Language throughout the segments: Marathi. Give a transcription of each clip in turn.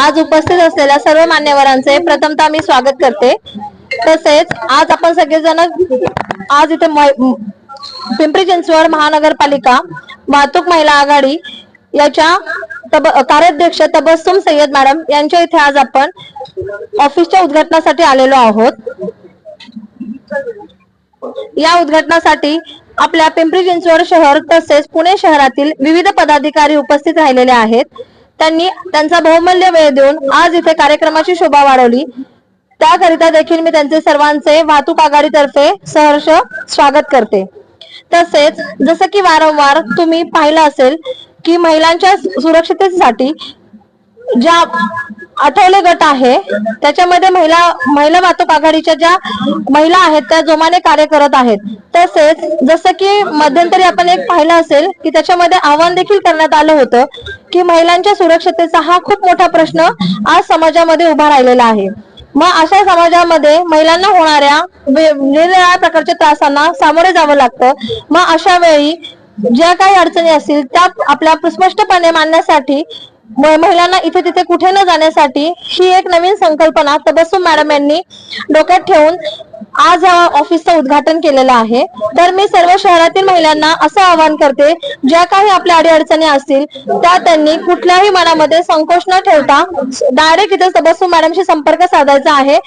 आज उपस्थित असलेल्या सर्व मान्यवरांचे प्रथमतः मी स्वागत करते. तसेच आज आपण सगळेजण आज इथे पिंपरी चिंचवड महानगरपालिका वाहतूक महिला आघाडी याच्या तब कार्याध्यक्ष तबस्सुम सय्यद मॅडम यांच्या इथे आज आपण ऑफिसच्या उद्घाटनासाठी आलेलो आहोत. या उद्घाटनासाठी आपल्या पिंपरी चिंचवड शहर तसेच पुणे शहरातील विविध पदाधिकारी उपस्थित राहिलेले आहेत. त्यांनी त्यांचा बहुमूल्य वेळ देऊन आज इथे कार्यक्रमाची शोभा वाढवली. त्याकरिता देखील मी त्यांचे सर्वांचे वाहतूक आघाडीतर्फे सहर्ष स्वागत करते. तसेच जसं की वारंवार तुम्ही पाहिलं असेल की महिलांच्या सुरक्षिततेसाठी ज्या आठवले गट आहे त्याच्यामध्ये महिला महिला वाहतूक आघाडीच्या ज्या महिला आहेत त्या जोमाने कार्य करत आहेत. तसेच जसं की मध्यंतरी आपण एक पाहिलं असेल की त्याच्यामध्ये आव्हान देखील करण्यात आलं होतं की महिलांच्या सुरक्षतेचा हा खूप मोठा प्रश्न आज समाजामध्ये उभा राहिलेला आहे. मग अशा समाजामध्ये महिलांना होणाऱ्या निरनिराळ्या वेगवेगळ्या प्रकारच्या त्रासांना सामोरे जावं लागतं. मग अशा वेळी ज्या काही अडचणी असतील त्या आपल्या स्पष्टपणे मांडण्यासाठी महिलांना इथे तिथे कुठे न जाण्यासाठी ही एक नवीन संकल्पना तबस्सुम मॅडम यांनी डोक्यात ठेवून आज या ऑफिसचं उद्घाटन केलेलं आहे. तर मी सर्व शहरातील महिलांना असं आवाहन करते ज्या काही आपल्या अडीअडचणी असतील त्या त्यांनी कुठल्याही मनामध्ये संकोच न ठेवता डायरेक्ट इथे तबस्सुम मॅडमशी संपर्क साधायचा आहे.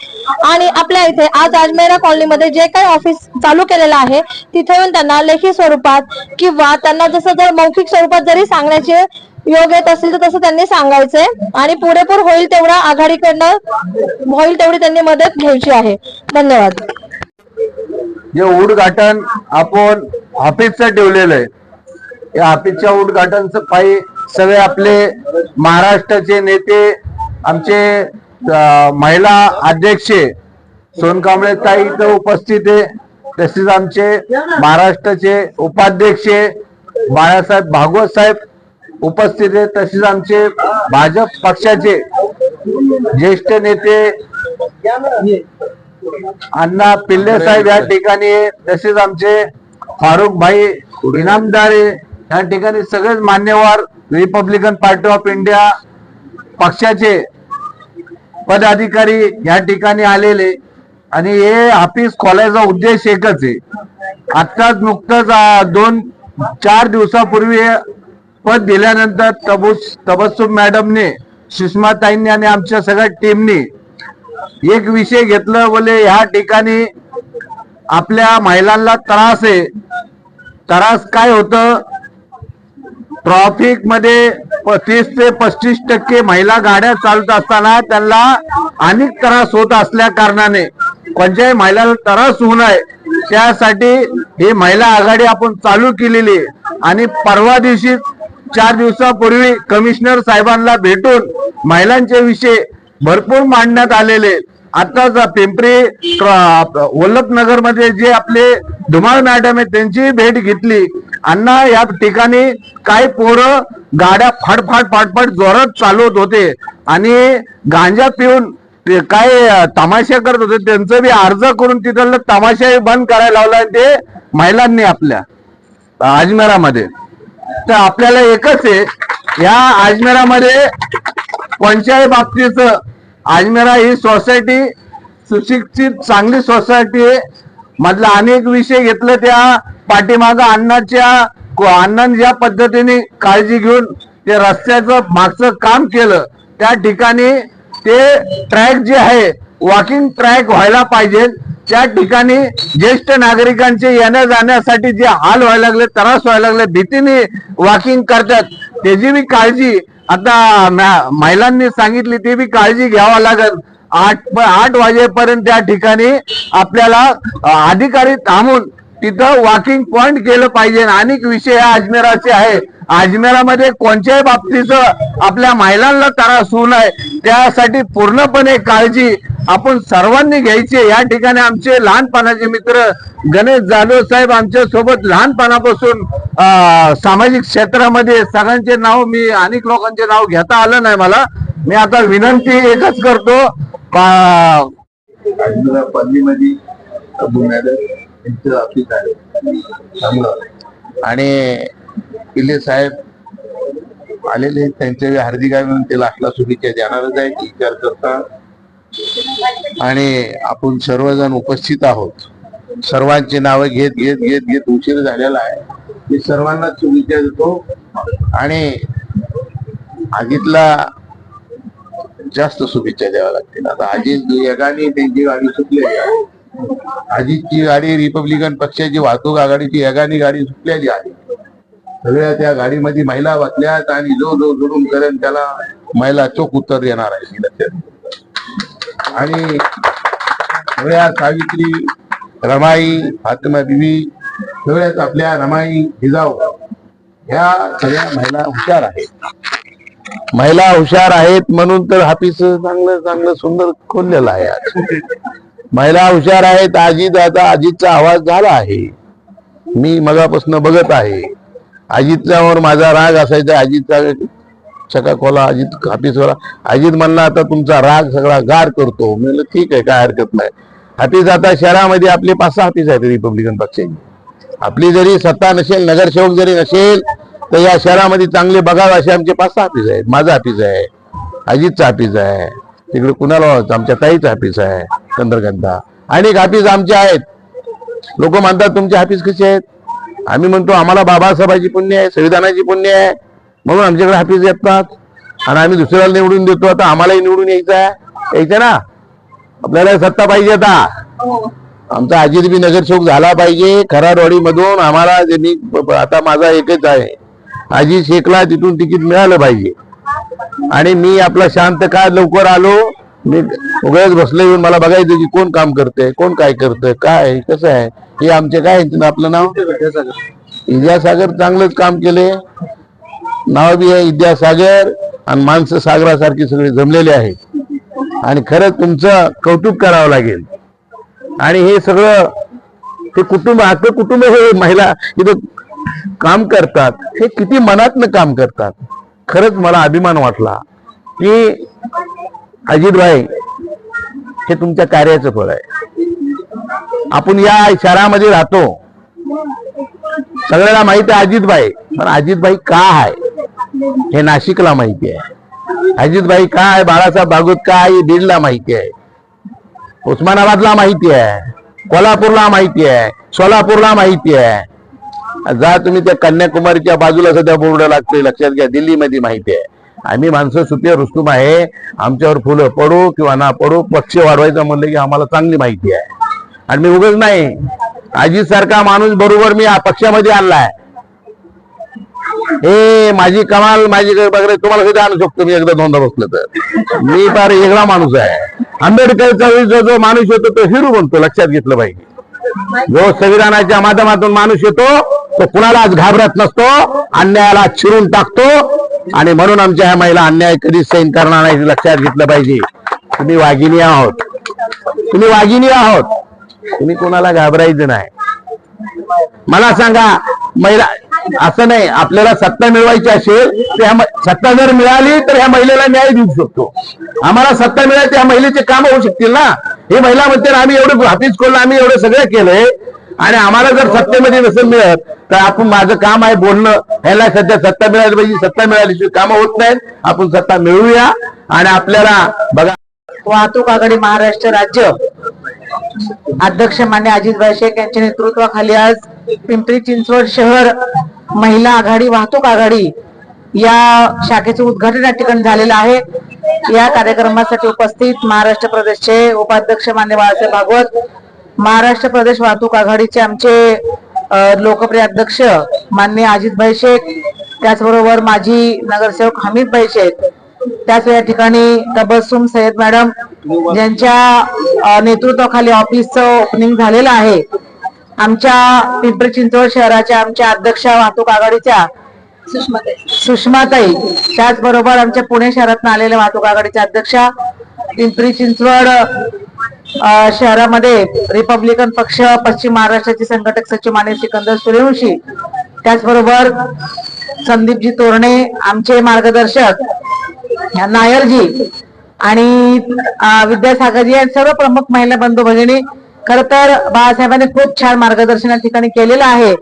आणि आपल्या इथे आज अजमेरा कॉलनीमध्ये जे काही ऑफिस चालू केलेलं आहे तिथे येऊन त्यांना लेखी स्वरूपात किंवा त्यांना जसं जर मौखिक स्वरूपात जरी सांगण्याचे योग येत असेल तर तसं त्यांनी सांगायचंय. आणि पुरेपूर होईल तेवढा आघाडीकडनं होईल तेवढी त्यांनी मदत घ्यायची आहे. धन्यवाद. जे उद्घाटन आपण ऑफिसचं ठेवलेलं आहे. या ऑफिसच्या उद्घाटनचं पायी सगळे आपले महाराष्ट्राचे नेते आमचे महिला अध्यक्ष सोनकांबळे ताई इथं उपस्थित आहे. तसेच आमचे महाराष्ट्राचे उपाध्यक्ष बाळासाहेब भागवत साहेब उपस्थित आहे तसेच आमचे भाजप पक्षाचे ज्येष्ठ नेते अण्णा पिल्ले साहेब या ठिकाणी तसेच आमचे फारुख भाई इनामदारे या ठिकाणी सगळेच मान्यवर रिपब्लिकन पार्टी ऑफ इंडिया पक्षाचे पदाधिकारी या ठिकाणी आलेले. आणि हे ऑफिस खोलायचा उद्देश एकच आहे. आत्ताच नुकतंच दोन चार दिवसापूर्वी पद दिल्यानंतर तबुस तबस्सुम मॅडमने सुषमाताईंनी आणि आमच्या सगळ्या टीमनी एक विषय घेतलं बोले ह्या ठिकाणी आपल्या महिलांना त्रास आहे. त्रास काय होतं? ट्रॉफिकमध्ये तीस ते पस्तीस टक्के महिला गाड्या चालत असताना त्यांना अनेक त्रास होत असल्या कारणाने. कोणत्याही महिलाला त्रास होऊ नये. त्यासाठी ही महिला आघाडी आपण चालू केलेली आणि परवा दिवशी चार दिवसापूर्वी कमिशनर साहेबांना भेटून महिलांचे विषय भरपूर मांडण्यात आलेले. आताच पिंपरी वल्लभनगरमध्ये जे आपले धुमाळ मॅडम आहेत त्यांची भेट घेतली. अण्णा या ठिकाणी काही पोरं गाड्या फाडफाड फाडफाड जोरात चालवत होते आणि गांजा पिऊन ते काय तमाशा करत होते त्यांचं बी अर्ज करून तिथलं तमाशा बंद करायला लावला ते महिलांनी आपल्या अजमेरामध्ये. तर आपल्याला एकच आहे या अजमेरामध्ये पंचायत बाबतीचं अजमेरा ही सोसायटी सुशिक्षित चांगली सोसायटी आहे. मधला अनेक विषय घेतले त्या पाठीमागं अण्णाच्या अण्णांनी ज्या पद्धतीने काळजी घेऊन ते रस्त्याचं मागचं काम केलं त्या ठिकाणी ते ट्रॅक जे आहे वॉकिंग ट्रॅक व्हायला पाहिजे. त्या ठिकाणी ज्येष्ठ नागरिकांचे येण्या जाण्यासाठी जे हाल व्हायला लागले त्रास व्हायला लागले भीतीने वॉकिंग करतात. त्याची बी काळजी आता महिलांनी सांगितली ती बी काळजी घ्यावा लागेल. आठ प- आठ वाजेपर्यंत त्या ठिकाणी आपल्याला अधिकारी थांबून तिथं वॉकिंग पॉइंट केलं पाहिजे. अनेक विषय अजमेराचे आहे. अजमेरामध्ये कोणत्याही बाबतीचं आपल्या महिलांना त्रास होऊ नये. त्यासाठी पूर्णपणे काळजी आपण सर्वांनी घ्यायचे. या ठिकाणी आमचे लहानपणाचे मित्र गणेश जाधव साहेब आमच्यासोबत लहानपणापासून सामाजिक क्षेत्रामध्ये सगळ्यांचे नाव मी अनेक लोकांचे नाव घेता आलं नाही मला. मी आता विनंती एकच करतो चांगलं आणि पिल्ले साहेब आलेले त्यांच्या हार्दिक अभिनंतीला लास्टला शुभेच्छा देणारच आहे विचार करता आणि आपण सर्वजण उपस्थित आहोत. सर्वांची नावं घेत घेत घेत घेत उशीर झालेला आहे. मी सर्वांनाच शुभेच्छा देतो. आणि अजितला जास्त शुभेच्छा द्याव्या लागतील. आता अजित एकाने त्यांची गाडी सुटलेली आहे. अजितची गाडी रिपब्लिकन पक्षाची वाहतूक आघाडीची एकाने गाडी सुटलेली आहे. सगळ्या त्या गाडीमध्ये महिला बसल्यात आणि जो जो जोडून करेन त्याला महिला चोख उत्तर देणार आहे. लक्षात आणि सगळ्या सावित्री रमाई फातिमा बिबी सगळ्याच आपल्या रमाई जिजाऊ ह्या सगळ्या महिला हुशार आहेत. महिला हुशार आहेत म्हणून तर हापीस चांगलं चांगलं सुंदर खोललेलं आहे आज. महिला हुशार आहेत आजी दादा अजितचा आवाज झाला आहे. मी मगापासून बघत आहे. अजितच्यावर माझा राग असायचा अजितचा खोला अजित हापीसवाला अजित म्हणला आता तुमचा राग सगळा गार करतो. म्हणलं ठीक आहे काय हरकत नाही. हापीस आता शहरामध्ये आपले पाच सहा हापीस आहेत रिपब्लिकन पक्षाची. आपली जरी सत्ता नसेल नगरसेवक जरी नसेल तर या शहरामध्ये चांगले बघावे असे आमचे पाच सहा हापीस आहेत. माझा हापीस आहे अजितचा हापीस आहे तिकडे कुणाला आमच्या ताईचा हापीस आहे चंद्रकांता अनेक हापीस आमचे आहेत. लोक म्हणतात तुमचे हापीस कसे आहेत? आम्ही म्हणतो आम्हाला बाबासाहेबांची पुण्य आहे संविधानाची पुण्य आहे म्हणून आमच्याकडे हापीस येतात. आणि आम्ही दुसऱ्याला निवडून देतो. आता आम्हालाही निवडून यायचं आहे. यायचं ना? आपल्याला सत्ता पाहिजे आता. आमचा अजित बी नगरसेवक झाला पाहिजे. खराडवाडी मधून आम्हाला ज्यांनी आता माझा एकच आहे. अजित शेखला तिथून तिकीट मिळालं पाहिजे. आणि मी आपला शांत का लवकर आलो. मी उगाच बसलो येऊन मला बघायचं की कोण काम करते कोण काय करतंय काय कसं आहे? हे आमचे काय आहे? आपलं नाव? विद्यासागर. चांगलंच काम केले नाव बी आहे विद्यासागर आणि माणसं सागरासारखी सगळी जमलेली आहेत. आणि खरंच तुमचं कौतुक करावं लागेल. आणि हे सगळं हे कुटुंब आपलं कुटुंब हे महिला इथं काम करतात. हे किती मनातनं काम करतात. खरंच मला अभिमान वाटला की अजितभाई हे तुमच्या कार्याचं फळ आहे. आपण या शहरामध्ये राहतो. सगळ्याला माहीत आहे अजितभाई पण अजितभाई का आहे? हे नाशिकला माहिती आहे. अजितभाई काय बाळासाहेब भागवत काय बीडला माहिती आहे. उस्मानाबादला माहिती आहे. कोल्हापूरला माहिती आहे. सोलापूरला माहिती आहे. जा तुम्ही त्या कन्याकुमारीच्या बाजूला सध्या बोर्ड लागतोय लक्षात घ्या दिल्लीमध्ये माहिती आहे. आम्ही माणसं सुपे रुस्तुम आहे. आमच्यावर फुलं पडू किंवा ना पडू पक्ष वाढवायचं म्हणलं की आम्हाला चांगली माहिती आहे. आणि मी उगच नाही. अजित सारखा माणूस बरोबर मी पक्षामध्ये आणलाय. हे माझी कमाल माझी वगैरे तुम्हाला कधी आणू शकतो मी एकदा दोनदा बसलो तर. मी फार वेगळा माणूस आहे. आंबेडकरचा जो जो माणूस येतो तो हिरू बनतो लक्षात घेतलं पाहिजे. जो संविधानाच्या माध्यमातून माणूस येतो तो कुणालाच घाबरत नसतो अन्यायाला चिरून टाकतो आणि म्हणून आमच्या ह्या महिला अन्याय कधीच सहन करणार नाही लक्षात घेतलं पाहिजे. तुम्ही वाघिणी आहोत. तुम्ही वाघिणी आहोत. तुम्ही कोणाला घाबरायचं नाही. मला सांगा महिला असं नाही. आपल्याला सत्ता मिळवायची असेल तर ह्या सत्ता जर मिळाली तर ह्या महिलेला न्याय देऊ शकतो. आम्हाला सत्ता मिळाली तर ह्या महिलेचे काम होऊ शकतील ना? हे महिला म्हणते आम्ही एवढं हाफीज खोललं आम्ही एवढं सगळं केलंय. आणि आम्हाला जर सत्तेमध्ये नसेल मिळत तर आपण माझं काम आहे बोलणं. ह्याला सध्या सत्ता मिळाली पाहिजे. सत्ता मिळाल्याशिवाय कामं होत नाहीत. आपण सत्ता मिळवूया. आणि आपल्याला बघा वाहतूक आघाडी महाराष्ट्र राज्य. अध्यक्ष मान्य अजितभाई शेख यांच्या नेतृत्वाखाली आज पिंपरी चिंचवड शहर महिला आघाडी वाहतूक आघाडी या शाखेचे उद्घाटन या ठिकाणी झालेलं आहे. या कार्यक्रमासाठी उपस्थित महाराष्ट्र प्रदेशचे उपाध्यक्ष मान्य बाळासाहेब भागवत महाराष्ट्र प्रदेश वाहतूक आघाडीचे आमचे लोकप्रिय अध्यक्ष मान्य अजितभाई शेख त्याचबरोबर माजी नगरसेवक हमीदभाई शेख त्याच या ठिकाणी तबस्सुम सय्यद मॅडम ज्यांच्या नेतृत्वाखाली ऑफिसचं ओपनिंग झालेलं आहे. आमच्या पिंपरी चिंचवड शहराच्या आमच्या अध्यक्षा वाहतूक आघाडीच्या सुषमाताई. त्याचबरोबर आमच्या पुणे शहरातून आलेल्या वाहतूक आघाडीच्या अध्यक्षा पिंपरी चिंचवड शहरामध्ये रिपब्लिकन पक्ष पश्चिम महाराष्ट्राचे संघटक सचिव माने सिकंदर सूर्यवंशी त्याचबरोबर संदीपजी तोरणे आमचे मार्गदर्शक नायरजी आणि विद्यासागरजी या सर्व प्रमुख महिला बंधू भगिनी खर तर बाळासाहेबांनी खूप छान मार्गदर्शन या ठिकाणी केलेलं आहे.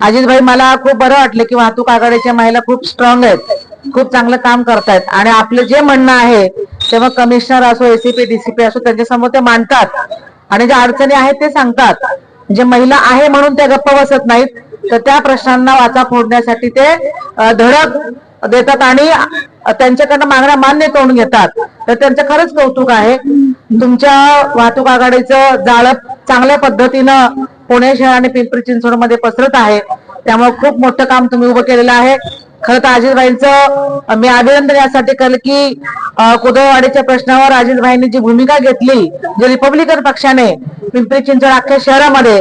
अजितभाई मला खूप बरं वाटलं की वाहतूक आघाडीच्या महिला खूप स्ट्रॉंग आहेत. खूप चांगलं काम करतायत. आणि आपलं जे म्हणणं आहे तेव्हा कमिशनर असो एसीपी डीसीपी असो त्यांच्यासमोर ते मांडतात. आणि ज्या अडचणी आहेत ते सांगतात. जे महिला आहे म्हणून त्या गप्प बसत नाहीत तर त्या प्रश्नांना वाचा फोडण्यासाठी ते धडक देतात आणि त्यांच्याकडनं मागण्या मान्य करून घेतात. तर त्यांचं खरंच कौतुक आहे. तुमच्या वाहतूक आघाडीचं जाळं चांगल्या पद्धतीनं पुणे शहर आणि पिंपरी चिंचवडमध्ये पसरत आहे. त्यामुळे खूप मोठं काम तुम्ही उभं केलेलं आहे. खरं तर अजितभाईंचं मी अभिनंदन यासाठी केलं की कुदळवाडीच्या प्रश्नावर अजितभाईंनी जी भूमिका घेतली जे रिपब्लिकन पक्षाने पिंपरी चिंचवड अख्ख्या शहरामध्ये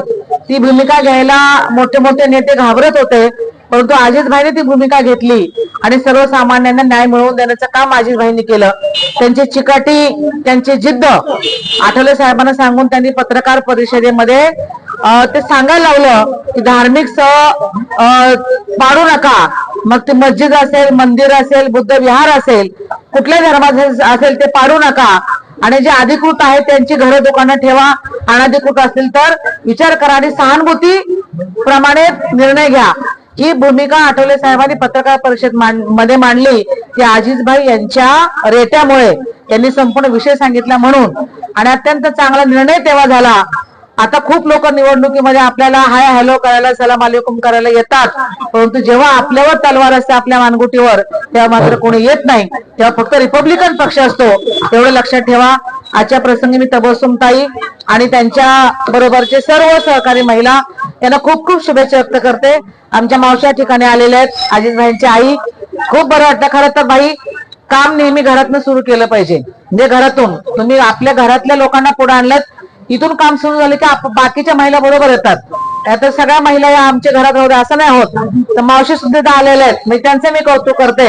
ती भूमिका घ्यायला मोठे मोठे नेते घाबरत होते. परंतु अजितभाईने ती भूमिका घेतली आणि सर्वसामान्यांना न्याय मिळवून देण्याचं काम अजितभाईंनी केलं. त्यांची चिकाटी त्यांची जिद्द आठवले साहेबांना सांगून त्यांनी पत्रकार परिषदेमध्ये ते सांगायला लावलं की धार्मिक सह पाडू नका. मग ते मस्जिद असेल मंदिर असेल बुद्ध विहार असेल कुठल्या धर्माचे असेल ते पाडू नका. आणि जे अधिकृत आहेत त्यांची घरं दुकानं ठेवा अनधिकृत असतील तर विचार करा आणि सहानुभूती प्रमाणे निर्णय घ्या. ही भूमिका आठवले साहेबांनी पत्रकार परिषदमध्ये मांडली ती आजीजभाई यांच्या रेट्यामुळे त्यांनी संपूर्ण विषय सांगितला म्हणून. आणि अत्यंत चांगला निर्णय तेव्हा झाला. आता खूप लोक निवडणुकीमध्ये आपल्याला हाय हॅलो करायला सलाम अलेकुम करायला येतात. परंतु जेव्हा आपल्यावर तलवार असते आपल्या मानगुटीवर तेव्हा मात्र कोणी येत नाही. तेव्हा फक्त रिपब्लिकन पक्ष असतो. एवढं लक्षात ठेवा. आजच्या प्रसंगी मी तबसुमताई आणि त्यांच्या बरोबरचे सर्व सहकारी महिला यांना खूप खूप शुभेच्छा व्यक्त करते. आमच्या मावश्या ठिकाणी आलेल्या आहेत अजितभाईंची आई. खूप बरं वाटतं खरं तर बाई काम नेहमी घरातनं सुरू केलं पाहिजे. म्हणजे घरातून तुम्ही आपल्या घरातल्या लोकांना पुढे आणलं इथून काम सुरू झालं की बाकीच्या महिला बरोबर येतात. आता सगळ्या महिला या आमच्या घरात राहू असं नाही होत. तर मावशी सुद्धा आलेल्या आहेत. म्हणजे त्यांचे मी कौतुक करते.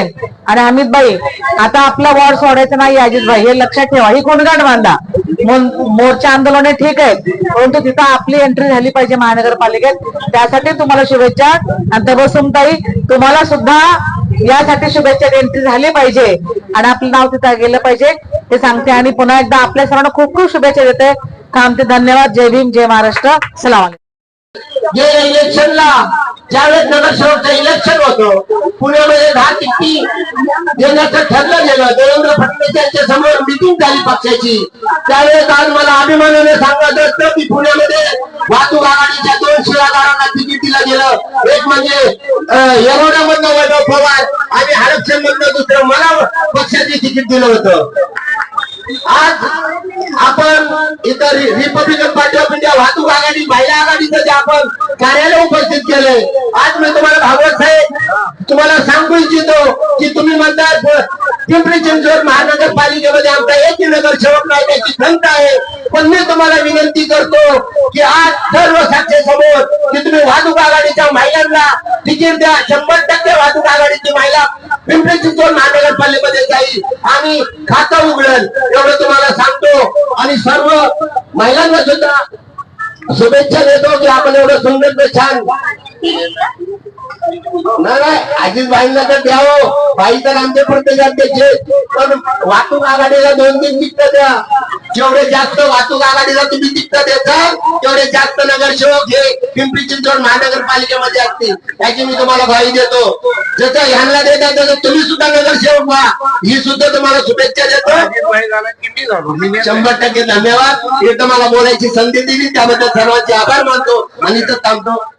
आणि अमितबाई आता आपला वॉर्ड सोडायचं नाही अजितभाई हे लक्षात ठेवा. ही कोणगाट बांधा? मोर्चा आंदोलन ठीक आहे परंतु तिथं आपली एंट्री झाली पाहिजे महानगरपालिकेत. त्यासाठी तुम्हाला शुभेच्छा. आणि तबसुमताई तुम्हाला सुद्धा यासाठी शुभेच्छा एंट्री झाली पाहिजे. आणि आपलं नाव तिथं गेलं पाहिजे. हे सांगते. आणि पुन्हा एकदा आपल्या सर्वांना खूप खूप शुभेच्छा देते. थांबते. धन्यवाद. जय भीम. जय महाराष्ट्र. सलाम. जे इलेक्शनला ज्यावेळेस नगरसेवकचं इलेक्शन होतं पुण्यामध्ये दहा चिठ्ठी देण्याचं ठरलं गेलं. देवेंद्र फडणवीस यांच्या समोर मिटिंग झाली पक्षाची. त्यावेळेस आज मला अभिमानाने सांगत असतं की पुण्यामध्ये वाहतूक आघाडीच्या दोन शिलागारांना तिकीट दिलं गेलं. एक म्हणजे येरोडामधनं वैभव पवार आणि हरपशन मधनं दुसरं मला पक्षाचे तिकीट दिलं होतं. आज आपण इतर रिपब्लिकन पार्टी ऑफ इंडिया वाहतूक आघाडी महिला आघाडीचं जे आपण कार्यालय उपस्थित केलंय आज मी तुम्हाला भागवत साहेब तुम्हाला सांगू इच्छितो की तुम्ही म्हणतात पिंपरी चिंचवड महानगरपालिकेमध्ये आमचा एकही नगरसेवक नाही त्याची खंत आहे. पण मी तुम्हाला विनंती करतो की आज सर्व समोर की तुम्ही वाहतूक आघाडीच्या महिलांना तिकीट द्या. शंभर टक्के वाहतूक आघाडीची महिला पिंपरी चिंचवड महानगरपालिकेमध्ये जाईल. आणि खातं उघडल. एवढं तुम्हाला सांगतो. आणि सर्व महिलांना सुद्धा शुभेच्छा देतो की आपण एवढं सुंदर छान नाही अजित भाईंना तर द्यावं. बाई तर आमचे प्रत्येकाचे पण वाहतूक आघाडीला दोन तीन तिकट द्या. जेवढे जास्त वाहतूक आघाडीला तुम्ही तिकट देता तेवढे जास्त नगरसेवक हे पिंपरी चिंचवड महानगरपालिकेमध्ये असतील. याची मी तुम्हाला ग्वाही देतो. जसं ह्यांना देता तसं तुम्ही सुद्धा नगरसेवक व्हा. ही सुद्धा तुम्हाला शुभेच्छा देतो. शंभर टक्के धन्यवाद. इथं मला बोलायची संधी दिली. त्याबद्दल सर्वांचे आभार मानतो. आणि इथं थांबतो.